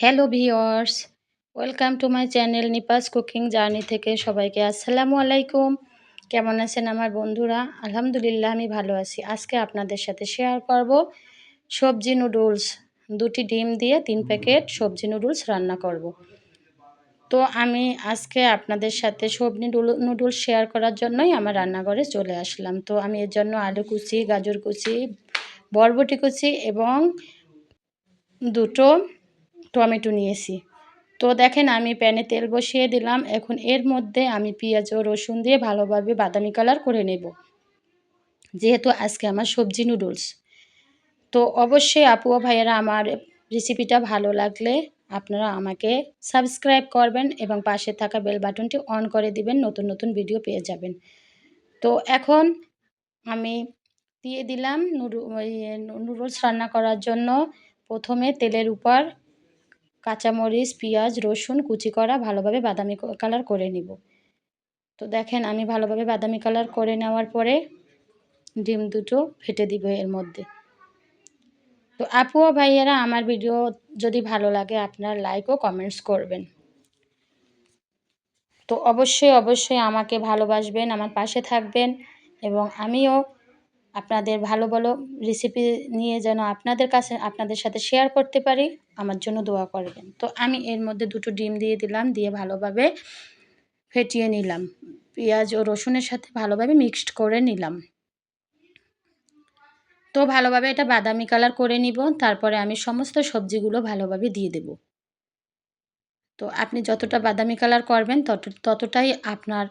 Hello viewers welcome to my channel Nipa's cooking journey থেকে সবাইকে আসসালামু আলাইকুম। কেমন আছেন আমার বন্ধুরা? আলহামদুলিল্লাহ, আমি ভালো আছি। আজকে আপনাদের সাথে শেয়ার করব সবজি নুডলস দুটি ডিম দিয়ে তিন প্যাকেট সবজি নুডলস রান্না করব। তো আমি আজকে আপনাদের সাথে সবজি নুডলস শেয়ার করার জন্যই আমার রান্নাঘরে চলে আসলাম। তো আমি এর জন্য আলু কুচি, গাজর কুচি, বরবটি কুচি এবং দুটো টমেটো নিয়েছি। তো দেখেন আমি প্যানে তেল বসিয়ে দিলাম। এখন এর মধ্যে আমি পেঁয়াজ ও রসুন দিয়ে ভালোভাবে বাদামি কালার করে নেব। যেহেতু আজকে আমার সবজি নুডলস। তো অবশ্যই আপু ভাইয়েরা আমার রেসিপিটা ভালো লাগলে আপনারা আমাকে সাবস্ক্রাইব করবেন এবং পাশে থাকা বেল বাটনটি অন করে দিবেন। নতুন নতুন ভিডিও পেয়ে যাবেন। তো এখন আমি দিয়ে দিলাম নুডলস রান্না করার জন্য প্রথমে তেলের উপর কাঁচামরিচ, পেঁয়াজ, রসুন, কুচি করা, ভালোভাবে বাদামি কালার করে নিব। তো দেখেন, আমি ভালোভাবে বাদামি কালার করে নেওয়ার পরে ডিম দুটো ফেটে দিব এর মধ্যে। তো আপু ও ভাইয়েরা, আমার ভিডিও যদি ভালো লাগে, আপনার লাইক ও কমেন্টস করবেন। তো অবশ্যই অবশ্যই আমাকে ভালোবাসবেন, আমার পাশে থাকবেন এবং আমিও আপনাদের ভালো ভালো রেসিপি নিয়ে যেন আপনাদের কাছে, আপনাদের সাথে শেয়ার করতে পারি, আমার জন্য দোয়া করবেন। তো আমি এর মধ্যে দুটো ডিম দিয়ে দিলাম, দিয়ে ভালোভাবে ফেটিয়ে নিলাম। পেঁয়াজ ও রসুনের সাথে ভালোভাবে মিক্সড করে নিলাম। তো ভালোভাবে এটা বাদামি কালার করে নিব, তারপরে আমি সমস্ত সবজিগুলো ভালোভাবে দিয়ে দেব। তো আপনি যতটা বাদামি কালার করবেন, তত, ততটাই আপনার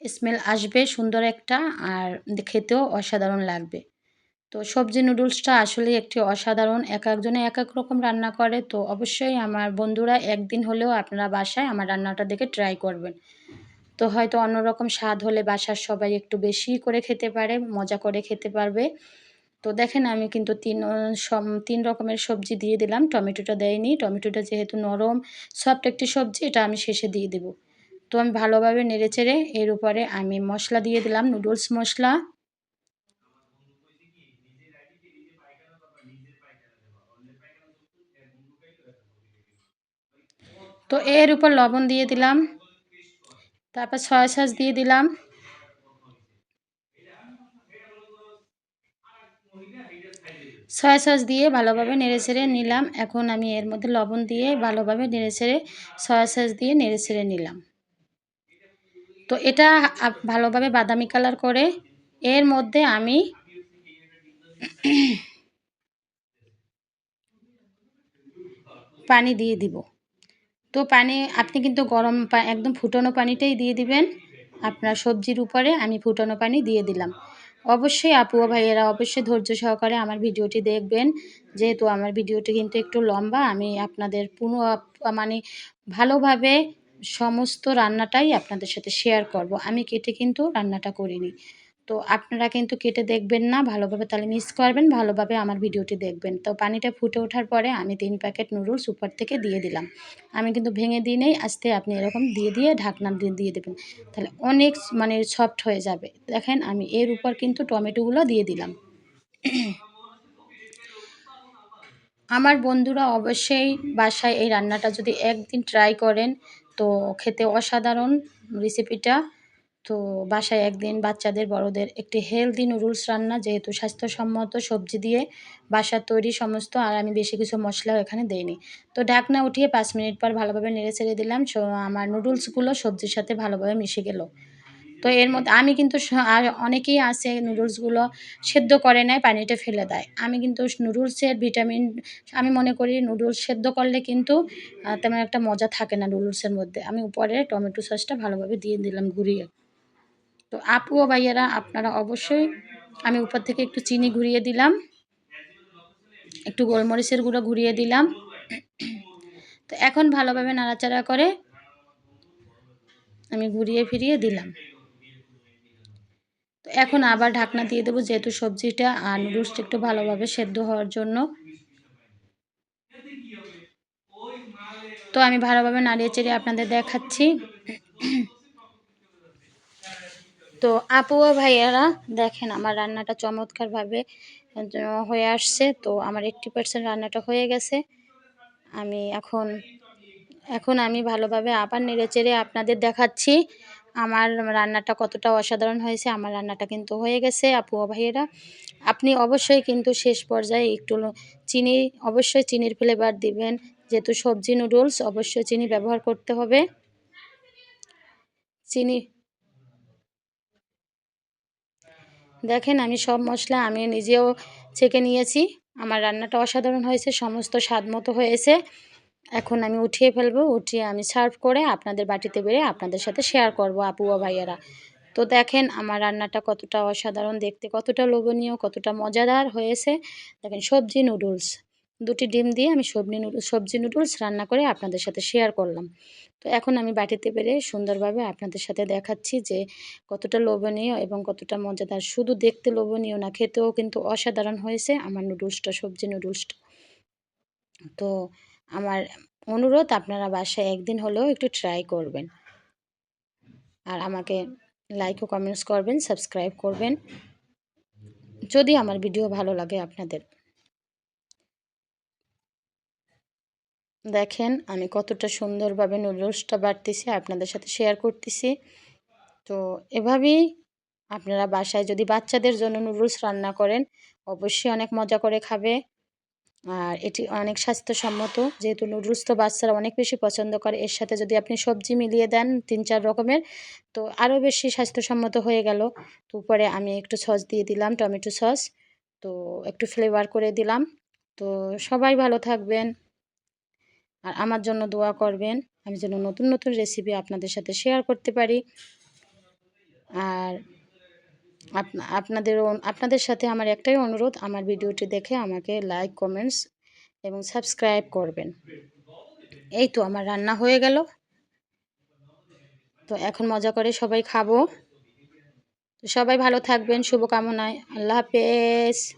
স্মেল আসবে সুন্দর একটা আর খেতেও অসাধারণ লাগবে। তো সবজি নুডলসটা আসলে একটি অসাধারণ, এক একজনে এক এক রকম রান্না করে। তো অবশ্যই আমার বন্ধুরা একদিন হলেও আপনারা বাসায় আমার রান্নাটা দেখে ট্রাই করবেন। তো হয়তো অন্যরকম স্বাদ হলে বাসার সবাই একটু বেশি করে খেতে পারে, মজা করে খেতে পারবে। তো দেখেন আমি কিন্তু তিন তিন রকমের সবজি দিয়ে দিলাম। টমেটোটা দেয়নি। টমেটোটা যেহেতু নরম সফট একটি সবজি, এটা আমি শেষে দিয়ে দেবো। তো আমি ভালোভাবে নেড়ে চেড়ে এর উপরে আমি মশলা দিয়ে দিলাম, নুডলস মশলা। তো এর উপর লবণ দিয়ে দিলাম, তারপর সয়া সস দিয়ে দিলাম। সয়া সস দিয়ে ভালোভাবে নেড়ে ছেড়ে নিলাম, এখন আমি এর মধ্যে লবণ দিয়ে ভালোভাবে নেড়ে ছেড়ে সয়া সস দিয়ে নেড়ে ছেড়ে নিলাম। তো এটা ভালোভাবে বাদামি কালার করে এর মধ্যে আমি পানি দিয়ে দিব। তো পানি, আপনি কিন্তু গরম একদম ফুটানো পানিটাই দিয়ে দিবেন। আপনার সবজির উপরে আমি ফুটানো পানি দিয়ে দিলাম। অবশ্যই আপু ভাইয়েরা অবশ্যই ধৈর্য সহকারে আমার ভিডিওটি দেখবেন। যেহেতু আমার ভিডিওটি কিন্তু একটু লম্বা, আমি আপনাদের পুনঃ মানে ভালোভাবে সমস্ত রান্নাটাই আপনাদের সাথে শেয়ার করব। আমি কেটে কিন্তু রান্নাটা করিনি। তো আপনারা কিন্তু কেটে দেখবেন না, ভালোভাবে তাহলে মিস করবেন, ভালোভাবে আমার ভিডিওটি দেখবেন। তো পানিটা ফুটে ওঠার পরে আমি তিন প্যাকেট নুডলস উপর থেকে দিয়ে দিলাম। আমি কিন্তু ভেঙে দিই নেই, আস্তে আপনি এরকম দিয়ে দিয়ে ঢাকনা দিয়ে দিয়ে দেবেন। তাহলে অনেক মানে সফট হয়ে যাবে। দেখেন আমি এর উপর কিন্তু টমেটোগুলো দিয়ে দিলাম। আমার বন্ধুরা অবশ্যই বাসায় এই রান্নাটা যদি একদিন ট্রাই করেন তো খেতে অসাধারণ রেসিপিটা তো বাসায় একদিন বাচ্চাদের, বড়দের একটি হেলদি নুডলস রান্না, যেহেতু স্বাস্থ্যসম্মত সবজি দিয়ে বাসার তৈরি সমস্ত, আর আমি বেশি কিছু মশলাও এখানে দেইনি। তো ঢাকনা উঠিয়ে পাঁচ মিনিট পর ভালোভাবে নেড়ে ছেড়ে দিলাম আমার নুডলসগুলো সবজির সাথে ভালোভাবে মিশে গেল। তো এর মধ্যে আমি কিন্তু অনেকেই আছে নুডলসগুলো সেদ্ধ করে নেয় পানিটা ফেলে দেয়। আমি কিন্তু নুডলসের ভিটামিন, আমি মনে করি নুডলস সেদ্ধ করলে কিন্তু তেমন একটা মজা থাকে না নুডলসের মধ্যে। আমি উপরে টমেটো সসটা ভালোভাবে দিয়ে দিলাম ঘুরিয়ে। তো আপু ও ভাইয়েরা, আপনারা অবশ্যই, আমি উপর থেকে একটু চিনি ঘুরিয়ে দিলাম। একটু গোলমরিচের গুঁড়ো ঘুরিয়ে দিলাম। তো এখন ভালোভাবে নাড়াচাড়া করে, আমি ঘুরিয়ে ফিরিয়ে দিলাম। এখন আবার ঢাকনা দিয়ে দেবো, যেহেতু সবজিটা আর নুডলসটা একটু ভালোভাবে সেদ্ধ হওয়ার জন্য। তো আমি ভালোভাবে নাড়িয়ে চেড়ে আপনাদের দেখাচ্ছি। তো আপু ও ভাইয়ারা, দেখেন আমার রান্নাটা চমৎকারভাবে হয়ে আসছে। তো আমার এইট্টি পার্সেন্ট রান্নাটা হয়ে গেছে। আমি এখন এখন আমি ভালোভাবে আবার নেড়েচেড়ে আপনাদের দেখাচ্ছি। আমার রান্নাটা কতটা অসাধারণ হয়েছে, আমার রান্নাটা কিন্তু হয়ে গেছে, আপু ভাইয়েরা। আপনি অবশ্যই কিন্তু শেষ পর্যায়ে একটু চিনি, অবশ্যই চিনির ফ্লেভার দিবেন। যেহেতু সবজি নুডলস অবশ্যই চিনি ব্যবহার করতে হবে। চিনি দেখেন আমি সব মশলা আমি নিজেও ছেঁকে নিয়েছি। আমার রান্নাটা অসাধারণ হয়েছে, সমস্ত স্বাদ মতো হয়েছে। এখন আমি উঠিয়ে ফেলব, উঠিয়ে আমি সার্ভ করে আপনাদের বাটিতে বেড়ে আপনাদের সাথে শেয়ার করব আপু ভাইয়ারা। তো দেখেন আমার রান্নাটা কতটা অসাধারণ, দেখতে কতটা লোভনীয়, কতটা মজাদার হয়েছে। দেখেন সবজি নুডলস দুটি ডিম দিয়ে আমি সবজি নুডলস সবজি নুডলস রান্না করে আপনাদের সাথে শেয়ার করলাম। তো এখন আমি বাটিতে পেরে সুন্দরভাবে আপনাদের সাথে দেখাচ্ছি যে কতটা লোভনীয় এবং কতটা মজাদার। শুধু দেখতে লোভনীয় না, খেতেও কিন্তু অসাধারণ হয়েছে আমার নুডলসটা সবজি নুডলসটা তো আমার অনুরোধ, আপনারা বাসায় একদিন হলেও একটু ট্রাই করবেন। আর আমাকে লাইক ও কমেন্টস করবেন সাবস্ক্রাইব করবেন। যদি আমার ভিডিও ভালো লাগে আপনাদের। দেখেন, আমি কতটা সুন্দরভাবে নুডলসটা বাড়তেছি, আপনাদের সাথে শেয়ার করতেছি। তো এভাবেই আপনারা বাসায় যদি বাচ্চাদের জন্য নুডলস রান্না করেন, অবশ্যই অনেক মজা করে খাবে। আর এটি অনেক স্বাস্থ্যসম্মত। যেহেতু নুডলস তো বাচ্চারা অনেক বেশি পছন্দ করে, এর সাথে যদি আপনি সবজি মিলিয়ে দেন তিন চার রকমের, তো আরও বেশি স্বাস্থ্যসম্মত হয়ে গেল। তো উপরে আমি একটু সস দিয়ে দিলাম, টমেটো সস। তো একটু ফ্লেভার করে দিলাম। তো সবাই ভালো থাকবেন। আর আমার জন্য দোয়া করবেন, আমি যেন নতুন নতুন রেসিপি আপনাদের সাথে শেয়ার করতে পারি। আর আপনাদের আপনাদের সাথে আমার একটাই অনুরোধ, আমার ভিডিওটি দেখে আমাকে লাইক কমেন্টস এবং সাবস্ক্রাইব করবেন। এই তো আমার রান্না হয়ে গেল। তো এখন মজা করে সবাই খাব। তো সবাই ভালো থাকবেন, শুভকামনায়। আল্লাহ হাফেজ।